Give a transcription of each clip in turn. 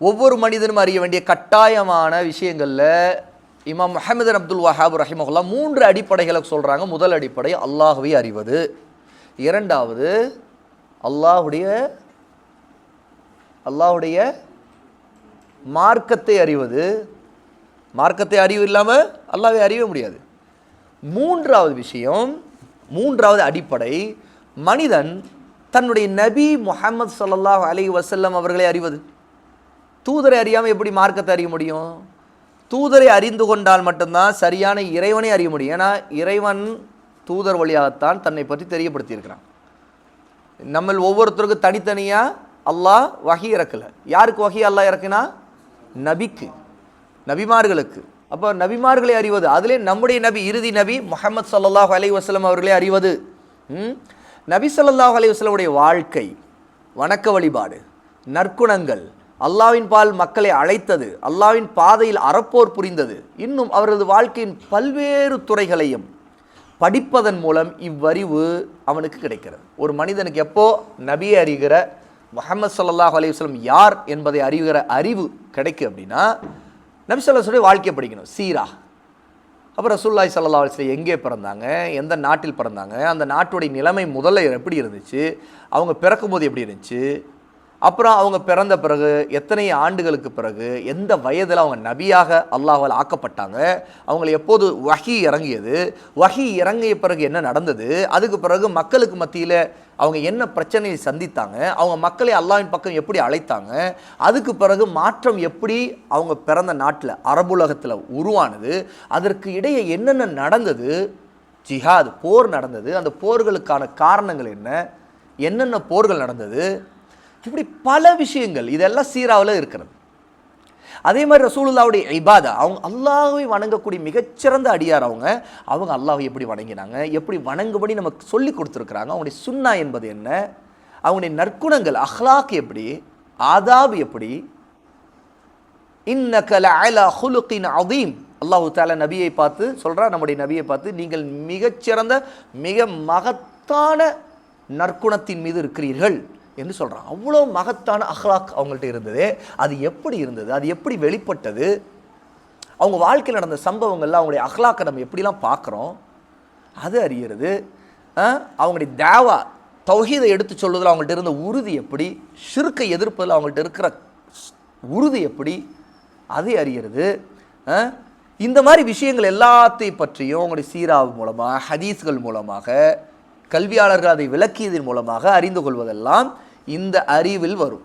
ஒவ்வொரு மனிதனும் அறிய வேண்டிய கட்டாயமான விஷயங்களில் இமாம் முஹமது அப்துல் வஹாப் ரஹிமஹுல்லா மூன்று அடிப்படைகளை சொல்கிறாங்க முதல் அடிப்படை அல்லாஹுவை அறிவது. இரண்டாவது அல்லாஹுடைய அல்லாஹுடைய மார்க்கத்தை அறிவது. மார்க்கத்தை அறிவு இல்லாமல் அல்லாஹ்வை அறிய முடியாது. மூன்றாவது விஷயம் மூன்றாவது அடிப்படை மனிதன் தன்னுடைய நபி முஹம்மது சல்லாஹ் அலி வசல்லம் அவர்களை அறிவது. தூதரை அறியாமல் எப்படி மார்க்கத்தை அறிய முடியும்? தூதரை அறிந்து கொண்டால் மட்டும்தான் சரியான இறைவனை அறிய முடியும். ஏன்னா இறைவன் தூதர் வழியாகத்தான் தன்னை பற்றி தெரியப்படுத்தியிருக்கிறான். நம்ம ஒவ்வொருத்தருக்கும் தனித்தனியாக அல்லாஹ் வகி இறக்கலை. யாருக்கு வகி அல்லாஹ் இறக்குனா? நபிக்கு நபிமார்களுக்கு. அப்போ நபிமார்களை அறிவது அதிலே நம்முடைய நபி இறுதி நபி முகமது சல்லாஹ் அலி வஸ்லம் அவர்களே அறிவது ம்? நபி ஸல்லல்லாஹு அலி வஸ்லமுடைய வாழ்க்கை வணக்க வழிபாடு நற்குணங்கள் அல்லாவின் பால் மக்களை அழைத்தது அல்லாவின் பாதையில் அறப்போர் புரிந்தது. இன்னும் அவரது வாழ்க்கையின் பல்வேறு துறைகளையும் படிப்பதன் மூலம் இவ்வறிவு அவனுக்கு கிடைக்கிறது. ஒரு மனிதனுக்கு எப்போ நபியை அறிகிற முகமது சல்லாஹ் அலைஹி யார் என்பதை அறிகிற அறிவு கிடைக்கும் அப்படின்னா நபி சொல்லி வாழ்க்கையை படிக்கணும் சீரா. அப்புறம் ரசூல்லாய் சல்லா அலிஸ்லம் எங்கே பிறந்தாங்க எந்த நாட்டில் பிறந்தாங்க அந்த நாட்டுடைய நிலைமை முதல்ல எப்படி இருந்துச்சு அவங்க பிறக்கும்போது எப்படி இருந்துச்சு அப்புறம் அவங்க பிறந்த பிறகு எத்தனை ஆண்டுகளுக்கு பிறகு எந்த வயதில் அவங்க நபியாக அல்லாஹால் ஆக்கப்பட்டாங்க அவங்களை எப்போது வகி இறங்கியது வகி இறங்கிய பிறகு என்ன நடந்தது அதுக்கு பிறகு மக்களுக்கு மத்தியில் அவங்க என்ன பிரச்சனையை சந்தித்தாங்க அவங்க மக்களை அல்லாவின் பக்கம் எப்படி அழைத்தாங்க அதுக்கு பிறகு மாற்றம் எப்படி அவங்க பிறந்த நாட்டில் அரபுலகத்தில் உருவானது அதற்கு இடையே என்னென்ன நடந்தது ஜிஹாத் போர் நடந்தது அந்த போர்களுக்கான காரணங்கள் என்ன என்னென்ன போர்கள் நடந்தது இப்படி பல விஷயங்கள் இதெல்லாம் சீராவில் இருக்கிறது. அதே மாதிரி ரசூலுல்லாவுடைய இபாதா அவங்க அல்லாஹை வணங்கக்கூடிய மிகச்சிறந்த அடியார் அவங்க. அவங்க அல்லாஹை எப்படி வணங்கினாங்க எப்படி வணங்கும்படி நமக்கு சொல்லி கொடுத்துருக்குறாங்க. அவங்களுடைய சுண்ணா என்பது என்ன? அவங்களுடைய நற்குணங்கள் அஹ்லாக் எப்படி? ஆதாப் எப்படி? இன்னக்கல அலா ஹுலுக்கின் அதீம் அல்லாஹு தாலா நபியை பார்த்து சொல்கிறா நம்முடைய நபியை பார்த்து நீங்கள் மிகச்சிறந்த மிக மகத்தான நற்குணத்தின் மீது இருக்கிறீர்கள். என்று சொல்கிறான் அவ்வளோ மகத்தான அஹ்லாக் அவங்கள்ட்ட இருந்தது. அது எப்படி இருந்தது? அது எப்படி வெளிப்பட்டது? அவங்க வாழ்க்கையில் நடந்த சம்பவங்கள்லாம் அவங்களுடைய அஹ்லாக்கை நம்ம எப்படிலாம் பார்க்குறோம்? அது அறியறது. அவங்களுடைய தேவா தௌஹீதை எடுத்து சொல்வதில் அவங்கள்ட்ட இருந்த உறுதி எப்படி? சிறுக்கை எதிர்ப்பதில் அவங்கள்ட்ட இருக்கிற உறுதி எப்படி? அதை அறியறது. இந்த மாதிரி விஷயங்கள் எல்லாத்தையும் பற்றியும் அவங்களுடைய சீராவு மூலமாக ஹதீஸ்கள் மூலமாக கல்வியாளர்கள் அதை விளக்கியதன் மூலமாக அறிந்து கொள்வதெல்லாம் இந்த அறிவில் வரும்.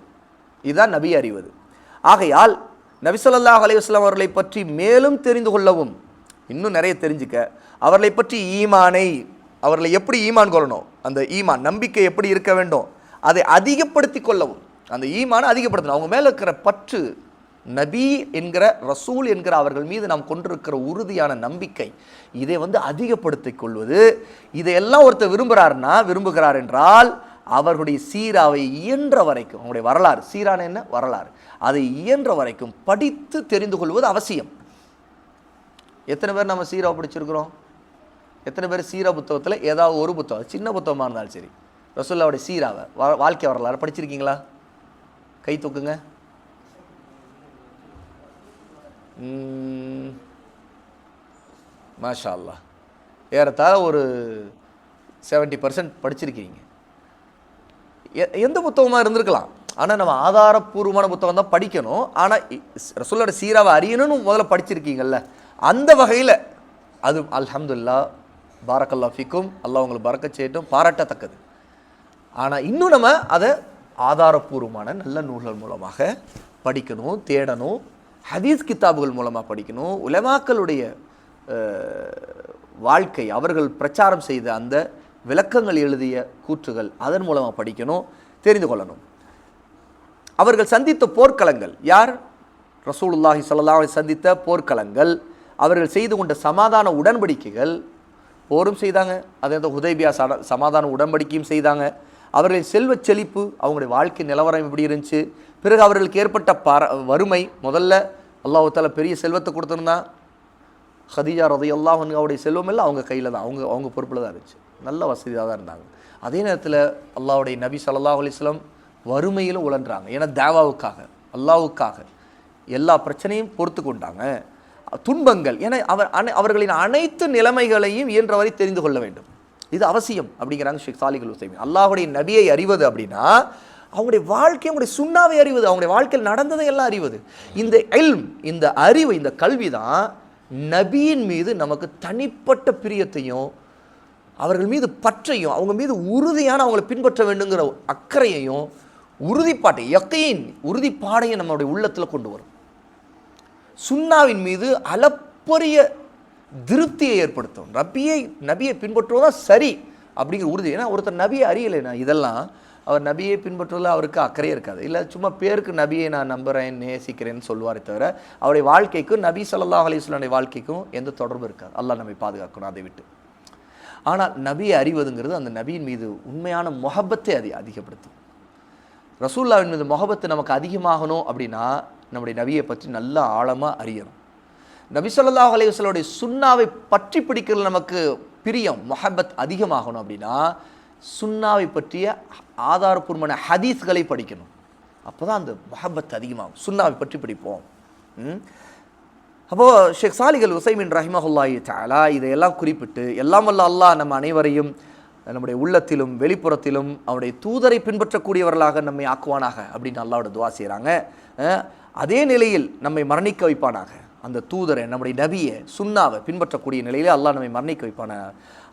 இதுதான் நபி அறிவது ஆகையால் நபிசல்லாஹ் ஸல்லல்லாஹு அவர்களை பற்றி மேலும் தெரிந்து கொள்ளவும் இன்னும் நிறைய தெரிஞ்சுக்க அவர்களை பற்றி ஈமானை அவர்களை எப்படி ஈமான் கொள்ளணும் அந்த ஈமான் நம்பிக்கை எப்படி இருக்க வேண்டும் அதை அதிகப்படுத்தி கொள்ளவும் அந்த ஈமானை அதிகப்படுத்தணும். அவங்க மேலே இருக்கிற பற்று நபி என்கிற ரசூல் என்கிற அவர்கள் மீது நாம் கொண்டிருக்கிற உறுதியான நம்பிக்கை இதை வந்து அதிகப்படுத்திக் கொள்வது. இதையெல்லாம் ஒருத்தர் விரும்புகிறாருன்னா விரும்புகிறார் என்றால் அவர்களுடைய சீராவை இயன்ற வரைக்கும் அவங்களுடைய வரலாறு சீரான என்ன? வரலாறு. அதை இயன்ற வரைக்கும் படித்து தெரிந்து கொள்வது அவசியம். எத்தனை பேர் நம்ம சீரா படிச்சிருக்கிறோம்? எத்தனை பேர் சீரா புத்தகத்தில் ஏதாவது ஒரு புத்தகம் சின்ன புத்தகமாக இருந்தாலும் சரி. ரசூல்லாவுடைய சீராவை வாழ்க்கை வரலாறு படிச்சிருக்கீங்களா? கை தூக்குங்க. மாஷா அல்லாஹ் ஏறத்தாழ ஒரு செவன்ட்டி பர்சன்ட் படிச்சிருக்கீங்க. எ- எந்த புத்தகமாக இருந்திருக்கலாம். ஆனால் நம்ம ஆதாரப்பூர்வமான புத்தகம் தான் படிக்கணும். ஆனால் ரசூலோட சீராவை அறியணும்னு முதல்ல படிச்சிருக்கீங்கல்ல அந்த வகையில் அது அல்ஹம்துல்லா பாரக்கல்லா ஃபிக்கும் அல்லா உங்களுக்கு பறக்க செய்யட்டும் பாராட்டத்தக்கது. ஆனால் இன்னும் நம்ம அதை ஆதாரப்பூர்வமான நல்ல நூல்கள் மூலமாக படிக்கணும் தேடணும் ஹதீஸ் கித்தாபுகள் மூலமாக படிக்கணும். உலமாக்களுடைய வாழ்க்கை அவர்கள் பிரச்சாரம் செய்த அந்த விளக்கங்கள் எழுதிய கூற்றுகள் அதன் மூலமாக படிக்கணும் தெரிந்து கொள்ளணும். அவர்கள் சந்தித்த போர்க்களங்கள் யார்? ரசூலுல்லாஹி ஸல்லல்லாஹு சந்தித்த போர்க்களங்கள். அவர்கள் செய்து கொண்ட சமாதான உடன்படிக்கைகள் போரும் செய்தாங்க. அதே அந்த ஹுதைபியா சமாதான உடன்படிக்கையும் செய்தாங்க. அவர்களின் செல்வச் செழிப்பு அவங்களுடைய வாழ்க்கை நிலவரம் எப்படி இருந்துச்சு? பிறகு அவர்களுக்கு ஏற்பட்ட பர வறுமை. முதல்ல அல்லாஹால பெரிய செல்வத்தை கொடுத்துருந்தான் ஹதீஜா ரதையெல்லாம் அல்லாஹ் அவருடைய செல்வம் எல்லாம் அவங்க கையில் தான். அவங்க அவங்க பொறுப்பில் தான் இருந்துச்சு. நல்ல வசதியாக தான் இருந்தாங்க. அதே நேரத்தில் அல்லாவுடைய நபி சல்லா அலைஹி வறுமையிலும் உழன்றாங்க. ஏன்னா தேவாவுக்காக அல்லாவுக்காக எல்லா பிரச்சனையும் பொறுத்து கொண்டாங்க. துன்பங்கள் ஏன்னா அவர் அனை அவர்களின் அனைத்து நிலைமைகளையும் இயன்றவரை தெரிந்து கொள்ள வேண்டும். இது அவசியம் அப்படிங்கிறாங்க ஷேக் சாலிகுல் உசைமி அல்லாஹுடைய நபியை அறிவது அப்படின்னா அவங்களுடைய வாழ்க்கை அவங்களுடைய சுண்ணாவை அறிவது அவங்களுடைய வாழ்க்கையில் நடந்ததை எல்லாம் அறிவது. இந்த எல்ம் இந்த அறிவு இந்த கல்வி தான் நபியின் மீது நமக்கு தனிப்பட்ட பிரியத்தையும் அவர்கள் மீது பற்றையும் அவங்க மீது உறுதியான அவங்களை பின்பற்ற வேண்டுங்கிற அக்கறையையும் உறுதிப்பாட்டை எக்கையின் உறுதிப்பாடையும் நம்மளுடைய உள்ளத்தில் கொண்டு வரும். சுண்ணாவின் மீது அளப்பரிய திருப்தியை ஏற்படுத்தும். நபியை நபியை பின்பற்றுவதான் சரி அப்படிங்கிற உறுதி. ஏன்னா ஒருத்தர் நபியை அறியலைன்னா இதெல்லாம் அவர் நபியை பின்பற்றுவதில் அவருக்கு அக்கறையே இருக்காது. இல்லை சும்மா பேருக்கு நபியை நான் நம்புகிறேன் நேசிக்கிறேன்னு சொல்லுவாரே தவிர அவருடைய வாழ்க்கைக்கும் நபி ஸல்லல்லாஹு அலைஹி வாழ்க்கைக்கும் எந்த தொடர்பும் இருக்காது. அல்லாஹ் நம்மை பாதுகாக்கணும் அதை விட்டு. ஆனால் நபியை அறிவதுங்கிறது அந்த நபியின் மீது உண்மையான முகப்பத்தை அது அதிகப்படுத்தும். ரசூல்லாவின் மீது முகபத்து நமக்கு அதிகமாகணும் அப்படின்னா நம்முடைய நபியை பற்றி நல்லா ஆழமாக அறியணும். நபி சொல்லாஹ் அலைவசலுடைய சுண்ணாவை பற்றி பிடிக்கிறது நமக்கு பிரியம் மொஹபத் அதிகமாகணும் அப்படின்னா சுண்ணாவை பற்றிய ஆதாரபூர்வமான ஹதீஸ்களை படிக்கணும். அப்போ தான் அந்த முஹப்பத் அதிகமாகும். சுண்ணாவை பற்றி படிப்போம். ம்? அப்போது ஷேக் சாலிகள் உசைமின் ரஹிமஹுல்லாஹி தாலா இதையெல்லாம் குறிப்பிட்டு எல்லாம் வல்ல அல்லாஹ் நம்ம அனைவரையும் நம்முடைய உள்ளத்திலும் வெளிப்புறத்திலும் அவருடைய தூதரை பின்பற்றக்கூடியவர்களாக நம்மை ஆக்குவானாக அப்படின்னு அல்லாவோட துவா செய்கிறாங்க அதே நிலையில் நம்மை மரணிக்க வைப்பானாக. அந்த தூதரை நம்முடைய நபியை சுண்ணாவை பின்பற்றக்கூடிய நிலையிலே அல்லாஹ் நம்மை மரணிக்க வைப்பான.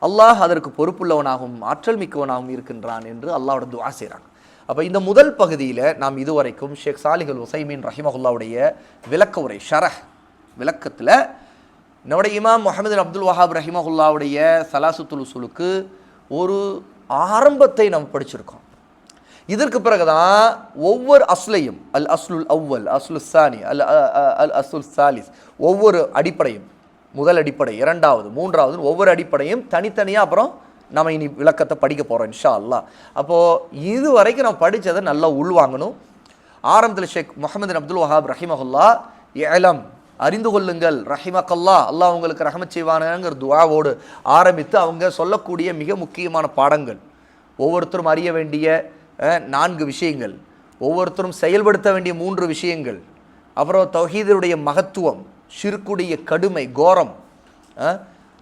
அல்லாஹ் அதற்கு பொறுப்புள்ளவனாகவும் ஆற்றல் மிக்கவனாகவும் இருக்கின்றான் என்று அல்லாவோட துவா செய்கிறாங்க அப்போ இந்த முதல் பகுதியில் நாம் இதுவரைக்கும் ஷேக் சாலிகல் உசைமீன் ரஹிமஹுல்லாவுடைய விளக்க உரை ஷரஹ் விளக்கத்தில் நம்முடைய இமாம் முகமது அப்துல் வஹாப் ரஹிமஹுல்லாவுடைய சலாசுத்துல் உசூலுக்கு ஒரு ஆரம்பத்தை நாம் படிச்சிருக்கோம். இதற்கு பிறகுதான் ஒவ்வொரு அஸ்லையும் அல் அஸ்லுல் அவ்வல் அஸ்லு சானி அல் அ- அல் அஸ்லுல் சாலிஸ் ஒவ்வொரு அடிப்படையும் முதல் அடிப்படை இரண்டாவது மூன்றாவது ஒவ்வொரு அடிப்படையும் தனித்தனியாக அப்புறம் நம்ம இனி விளக்கத்தை படிக்க போகிறோம் இன்ஷா அல்லாஹ் அப்போது இது வரைக்கும் நம்ம படித்ததை நல்லா உள்வாங்கணும். ஆரம்பத்தில் ஷேக் முகமது அப்துல் வஹாப் ரஹிமஹுல்லா ஏலம் அறிந்து கொள்ளுங்கள் ரஹிமக்கல்லா அல்லாஹ் உங்களுக்கு ரஹமத் செய்வானுங்கிற துவாவோடு ஆரம்பித்து அவங்க சொல்லக்கூடிய மிக முக்கியமான பாடங்கள். ஒவ்வொருத்தரும் அறிய வேண்டிய நான்கு விஷயங்கள். ஒவ்வொருத்தரும் செயல்படுத்த வேண்டிய மூன்று விஷயங்கள். அப்புறம் தௌஹீதுடைய மகத்துவம் சிறுக்குடைய கடுமை கோரம்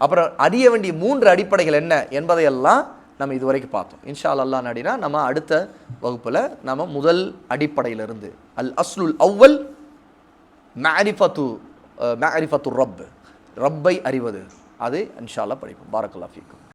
அப்புறம் அறிய வேண்டிய மூன்று அடிப்படைகள் என்ன என்பதையெல்லாம் நம்ம இதுவரைக்கும் பார்த்தோம். இன்ஷா அல்லாஹ் நாடினா நம்ம அடுத்த வகுப்பில் நம்ம முதல் அடிப்படையிலிருந்து. அல் அஸ்லுல் அவ்வல் மேரிஃபத்து மேரிஃபத்து ரப். ரப்பை அறிவது. அது இன்ஷால்லா படிப்போம். பாரக்கல்லா ஃபீக்கும்.